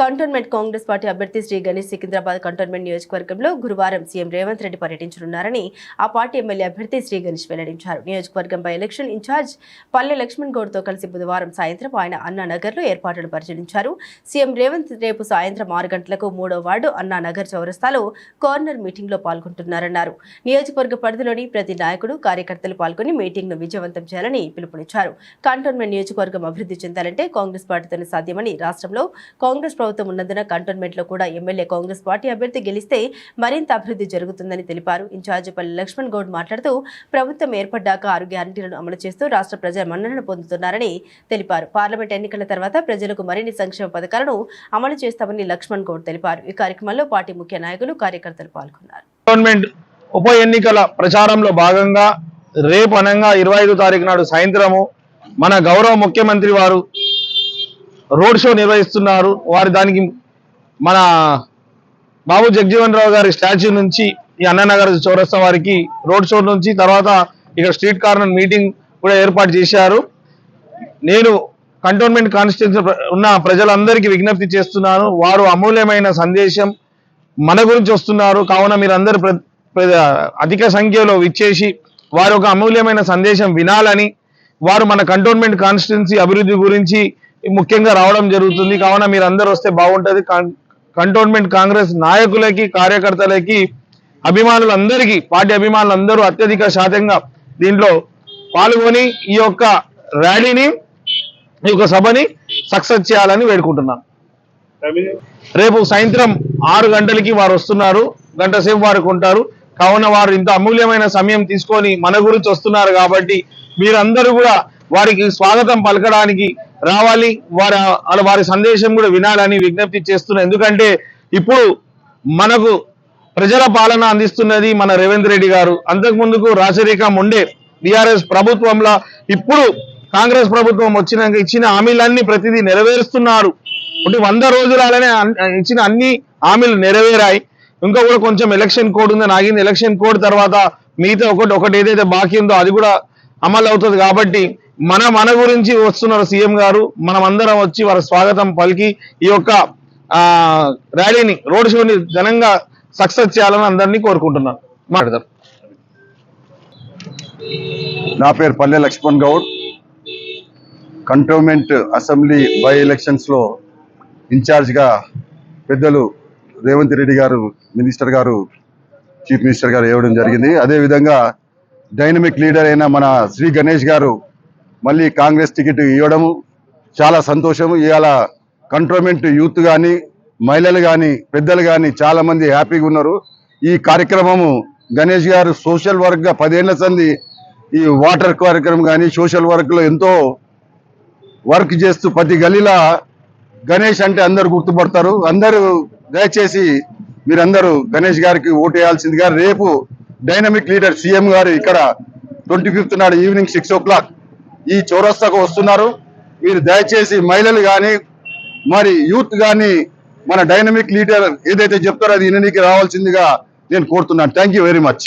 Cantonment Congress party అభ్యర్థి Shri Ganesh Secunderabad cantonment నియోజకవర్గంలో గురువారం సీఎం రేవంత్ రెడ్డి పర్యటించనున్నారని ఆ పార్టీ ఎమ్మెల్యే అభ్యర్థి శ్రీ గణేష్ వెల్లడించారు. నియోజకవర్గంపై ఎలక్షన్ ఇన్ఛార్జ్ పల్లె లక్ష్మణ్ గౌడ్తో కలిసి బుధవారం సాయంత్రం ఆయన అన్నానగర్లో ఏర్పాట్లను పరిశీలించారు. సీఎం రేవంత్ రేపు సాయంత్రం ఆరు గంటలకు మూడో వార్డు అన్నానగర్ చౌరస్తాలో కార్నర్ మీటింగ్లో పాల్గొంటున్నారన్నారు. నియోజకవర్గ పరిధిలోని ప్రతి నాయకుడు కార్యకర్తలు పాల్గొని మీటింగ్ను విజయవంతం చేయాలని పిలుపునిచ్చారు. కంటోన్మెంట్ నియోజకవర్గం అభివృద్ధి చెందాలంటే కాంగ్రెస్ పార్టీతోనే సాధ్యమని రాష్ట్రంలో కాంగ్రెస్ ప్రభుత్వం ఉన్నందున కంటోన్మెంట్లో కూడా ఎమ్మెల్యే కాంగ్రెస్ పార్టీ అభ్యర్థి గెలిస్తే మరింత అభివృద్ధి జరుగుతుందని తెలిపారు. ఇన్ఛార్జిపల్లి లక్ష్మణ్ గౌడ్ మాట్లాడుతూ ప్రభుత్వం ఏర్పడ్డాక ఆరు గ్యారంటీలను అమలు చేస్తూ రాష్ట్ర ప్రజల మన్ననలు పొందుతున్నారని తెలిపారు. పార్లమెంట్ ఎన్నికల తర్వాత ప్రజలకు మరిన్ని సంక్షేమ పథకాలను అమలు చేస్తామని లక్ష్మణ్ గౌడ్ తెలిపారు. ఈ కార్యక్రమంలో పార్టీ ముఖ్య నాయకులు కార్యకర్తలు పాల్గొన్నారు. గవర్నమెంట్ ఉప ఎన్నికల ప్రచారంలో భాగంగా రేపు అనంగా ఇరవై ఐదు తారీఖు నాడు సాయంత్రము మన గౌరవ ముఖ్యమంత్రి వారు రోడ్ షో నిర్వహిస్తున్నారు. వారి దానికి మన బాబు జగజీవన్ రావు గారి స్టాచ్యూ నుంచి ఈ అన్ననగర్ చౌరస్తా వారికి రోడ్ షో నుంచి తర్వాత ఇక్కడ స్ట్రీట్ కార్నర్ మీటింగ్ కూడా ఏర్పాటు చేశారు. నేను కంటోన్మెంట్ కాన్స్టిట్యూన్సీ ఉన్న ప్రజలందరికీ విజ్ఞప్తి చేస్తున్నాను. వారు అమూల్యమైన సందేశం మన గురించి వస్తున్నారు. కావున మీరందరూ ప్ర- అధిక సంఖ్యలో విచ్చేసి వారి ఒక అమూల్యమైన సందేశం వినాలని వారు మన కంటోన్మెంట్ కాన్స్టిట్యున్సీ అభివృద్ధి గురించి ముఖ్యంగా రావడం జరుగుతుంది. కావున మీరు అందరూ వస్తే బాగుంటది. కం- కంటోన్మెంట్ కాంగ్రెస్ నాయకులకి కార్యకర్తలకి అభిమానులందరికీ పార్టీ అభిమానులందరూ అత్యధిక శాతంగా దీంట్లో పాల్గొని ఈ యొక్క ర్యాలీని ఈ యొక్క సభని సక్సెస్ చేయాలని వేడుకుంటున్నాను. రేపు సాయంత్రం ఆరు గంటలకి వారు వస్తున్నారు. గంట సేపు వారికి ఉంటారు కావున వారు ఇంత అమూల్యమైన సమయం తీసుకొని మన గురించి వస్తున్నారు కాబట్టి మీరందరూ కూడా వారికి స్వాగతం పలకడానికి రావాలి. వారి అలా వారి సందేశం కూడా వినాలని విజ్ఞప్తి చేస్తున్నా. ఎందుకంటే ఇప్పుడు మనకు ప్రజల పాలన అందిస్తున్నది మన రేవంత్ రెడ్డి గారు. అంతకు ముందుకు రాచరికం ఉండే బీఆర్ఎస్ ప్రభుత్వంలో ఇప్పుడు కాంగ్రెస్ ప్రభుత్వం వచ్చినాక ఇచ్చిన హామీలన్నీ ప్రతిదీ నెరవేరుస్తున్నారు. అంటే వంద రోజులనే ఇచ్చిన అన్ని హామీలు నెరవేరాయి. ఇంకా కూడా కొంచెం ఎలక్షన్ కోడ్ ఉందని ఆగింది ఎలక్షన్ కోడ్ తర్వాత మిగతా ఒకటి ఒకటి ఏదైతే బాకీ ఉందో అది కూడా అమలు అవుతుంది కాబట్టి మన మన గురించి వస్తున్నారు సీఎం గారు. మనం అందరం వచ్చి వారి స్వాగతం పలికి ఈ యొక్క ర్యాలీని రోడ్ షోని ఘనంగా సక్సెస్ చేయాలని అందరినీ కోరుకుంటున్నాను. మాట్లాడదాం నా పేరు Palle Laxman Goud. Cantonment assembly by ఎలక్షన్స్లో ఇన్ఛార్జ్గా పెద్దలు రేవంత్ రెడ్డి గారు మినిస్టర్ గారు చీఫ్ మినిస్టర్ గారు ఇవ్వడం జరిగింది. అదేవిధంగా డైనమిక్ లీడర్ అయిన మన శ్రీ గణేష్ గారు మళ్ళీ కాంగ్రెస్ టికెట్ ఇవ్వడము చాలా సంతోషము. ఇవాళ కంట్రోన్మెంట్ యూత్ కానీ మహిళలు కానీ పెద్దలు కానీ చాలామంది హ్యాపీగా ఉన్నారు. ఈ కార్యక్రమము గణేష్ గారు సోషల్ వర్క్గా పదేళ్ళ సంది ఈ వాటర్ కార్యక్రమం కానీ సోషల్ వర్క్లో ఎంతో వర్క్ చేస్తూ ప్రతి గలీలా గణేష్ అంటే అందరు గుర్తుపడతారు. అందరూ దయచేసి మీరందరూ గణేష్ గారికి ఓటు రేపు డైనమిక్ లీడర్ సీఎం గారు ఇక్కడ ట్వంటీ ఫిఫ్త్ నాడు ఈవినింగ్ సిక్స్ ఓ క్లాక్ ఈ చౌరస్తాకు వస్తున్నారు. మీరు దయచేసి మహిళలు కానీ మరి యూత్ కానీ మన డైనమిక్ లీడర్ ఏదైతే చెప్తారో అది ఇన్నికి రావాల్సిందిగా నేను కోరుతున్నాను. Thank very much